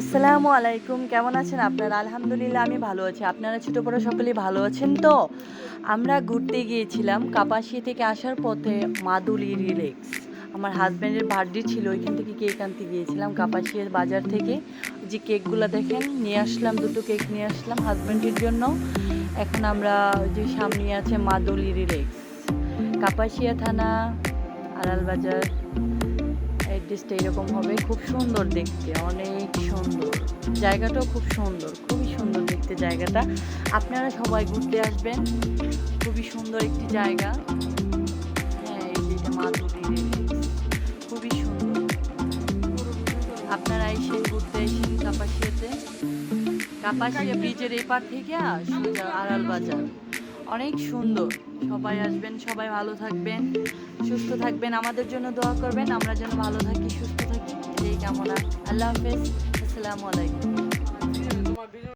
আসসালামু আলাইকুম, কেমন আছেন আপনারা? আলহামদুলিল্লাহ, আমি ভালো আছি। আপনারা ছোটো বড়ো সকলেই ভালো আছেন তো? আমরা ঘুরতে গিয়েছিলাম কাপাসি থেকে আসার পথে মাদুলি রিলেক্স। আমার হাজব্যান্ডের বার্থডে ছিল, ওইখান থেকে কেক আনতে গিয়েছিলাম কাপাসিয়ার বাজার থেকে। যে কেকগুলো দেখেন, নিয়ে আসলাম, দুটো কেক নিয়ে আসলাম হাজব্যান্ডের জন্য। এখন আমরা যে সামনে আছে মাদুলি রিলেক্স। কাপাসিয়া থানা, আড়াল বাজার। অ্যাড্রেসটা এরকম হবে খুব সুন্দর দেখতে অনেক সুন্দর। জায়গাটাও খুব সুন্দর খুবই সুন্দর দেখতে জায়গাটা। আপনারা সবাই ঘুরতে আসবেন খুবই সুন্দর একটি জায়গা। হ্যাঁ এই মাধুরী খুবই সুন্দর। আপনারা এসে ঘুরতে এসেন কাপাসিয়াতে কাপাসিয়া ব্রিজের এপার থেকে আ, সোজা আড়াল বাজার। অনেক সুন্দর। সবাই আসবেন, সবাই ভালো থাকবেন, সুস্থ থাকবেন। আমাদের জন্য দোয়া করবেন, আমরা যেন ভালো থাকি, সুস্থ থাকি। এই কামনা। আল্লাহ হাফেজ। আসসালামু আলাইকুম।